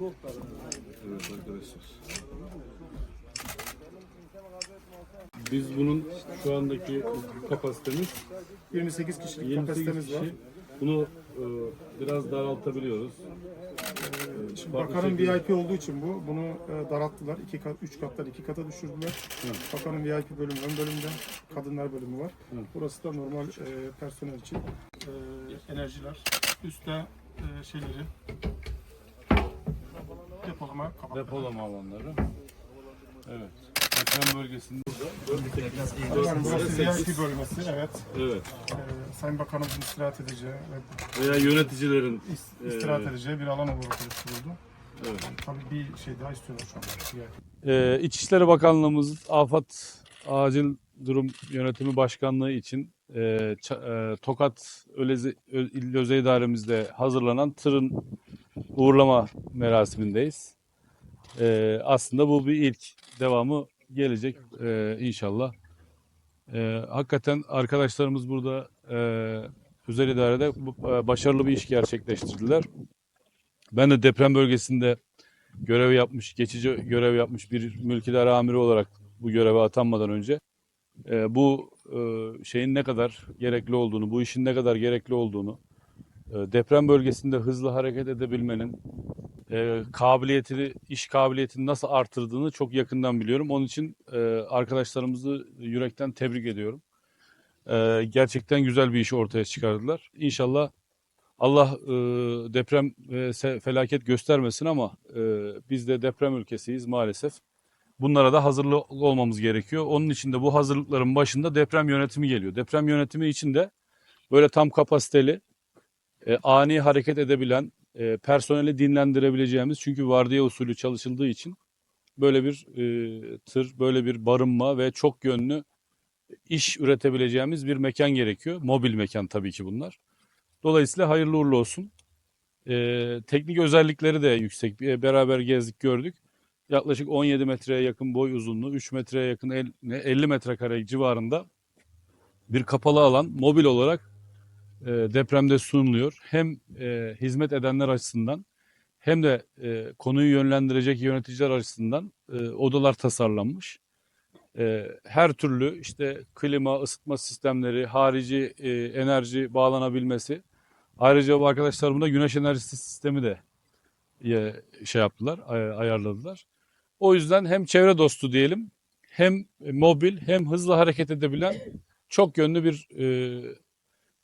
Evet arkadaşlar. Biz bunun şu andaki kapasitemiz 28 kişilik 28 kapasitemiz var. kişi. Bunu e, biraz daraltabiliyoruz. Şimdi Farklı bakanın şekilde. VIP olduğu için bu. Bunu e, daralttılar. İki kat, üç kattan iki kata düşürdüler. Bakanın VIP bölümü ön bölümde, kadınlar bölümü var. Burası da normal e, personel için. E, enerjiler. Üstte e, şeyleri depolama. Depolama alanları. Evet. Deprem bölgesinde burası VIP bölmesi. Evet. evet. E, Sayın Bakanımızın istirahat edeceği ve Veya yöneticilerin is- istirahat edeceği bir alan olarak oluşturuldu. evet. Tabii bir şey daha istiyorlar şu anda. VIP. Ee, İçişleri Bakanlığımız Afat Acil Durum Yönetimi Başkanlığı için e, Ça- e, Tokat Ölezi, Ö- İl Özel İdaremizde hazırlanan tırın uğurlama merasimindeyiz. Ee, aslında bu bir ilk devamı gelecek e, inşallah. Ee, hakikaten arkadaşlarımız burada e, özel idarede e, başarılı bir iş gerçekleştirdiler. Ben de deprem bölgesinde görev yapmış, geçici görev yapmış bir mülkidar amiri olarak bu göreve atanmadan önce e, bu e, şeyin ne kadar gerekli olduğunu, bu işin ne kadar gerekli olduğunu, e, deprem bölgesinde hızlı hareket edebilmenin e, kabiliyetini, iş kabiliyetini nasıl artırdığını çok yakından biliyorum. Onun için e, arkadaşlarımızı yürekten tebrik ediyorum. E, gerçekten güzel bir iş ortaya çıkardılar. İnşallah Allah e, deprem se- felaket göstermesin ama e, biz de deprem ülkesiyiz maalesef. Bunlara da hazırlı olmamız gerekiyor. Onun için de bu hazırlıkların başında deprem yönetimi geliyor. Deprem yönetimi için de böyle tam kapasiteli, e, ani hareket edebilen, e, personeli dinlendirebileceğimiz çünkü vardiya usulü çalışıldığı için böyle bir e, tır, böyle bir barınma ve çok yönlü iş üretebileceğimiz bir mekan gerekiyor. Mobil mekan tabii ki bunlar. Dolayısıyla hayırlı uğurlu olsun. Ee, teknik özellikleri de yüksek. Bir- Beraber gezdik gördük. Yaklaşık 17 metreye yakın boy uzunluğu, 3 metreye yakın el- ne, 50 metrekare civarında bir kapalı alan mobil olarak e, depremde sunuluyor. Hem e, hizmet edenler açısından hem de e, konuyu yönlendirecek yöneticiler açısından e, odalar tasarlanmış. E, her türlü işte klima, ısıtma sistemleri, harici e, enerji bağlanabilmesi. Ayrıca bu arkadaşlarım da güneş enerjisi sistemi de e, şey yaptılar, ay- ayarladılar. O yüzden hem çevre dostu diyelim, hem mobil, hem hızlı hareket edebilen çok yönlü bir e,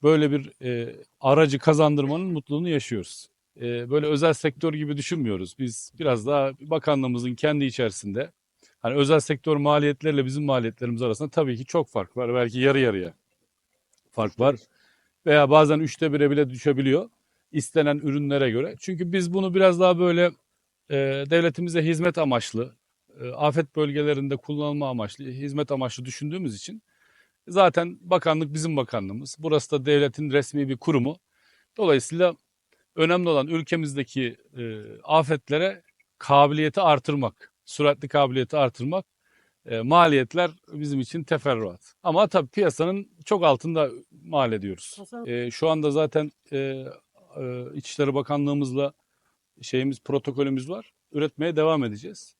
böyle bir e, aracı kazandırmanın mutluluğunu yaşıyoruz. E, böyle özel sektör gibi düşünmüyoruz. Biz biraz daha bakanlığımızın kendi içerisinde Hani özel sektör maliyetleriyle bizim maliyetlerimiz arasında tabii ki çok fark var. Belki yarı yarıya fark var. Veya bazen üçte bire bile düşebiliyor istenen ürünlere göre. Çünkü biz bunu biraz daha böyle e, devletimize hizmet amaçlı, e, afet bölgelerinde kullanılma amaçlı, hizmet amaçlı düşündüğümüz için zaten bakanlık bizim bakanlığımız. Burası da devletin resmi bir kurumu. Dolayısıyla önemli olan ülkemizdeki e, afetlere kabiliyeti artırmak, süratli kabiliyeti artırmak. E, maliyetler bizim için teferruat. Ama tabii piyasanın çok altında mal ediyoruz. E, şu anda zaten e, e, İçişleri Bakanlığımızla şeyimiz protokolümüz var. Üretmeye devam edeceğiz.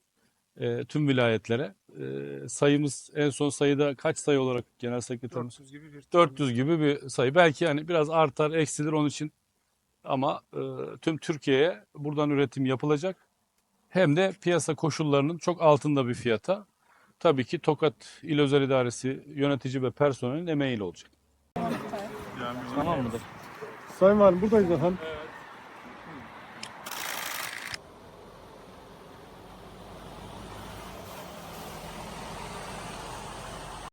E, tüm vilayetlere. E, sayımız en son sayıda kaç sayı olarak genel sekreterimiz? 400 gibi bir 400 gibi bir sayı. Belki yani biraz artar, eksilir onun için. Ama e, tüm Türkiye'ye buradan üretim yapılacak. Hem de piyasa koşullarının çok altında bir fiyata. Tabii ki Tokat İl Özel İdaresi yönetici ve personelin emeğiyle olacak. Tamam mıdır? Sayın Valim buradayız efendim.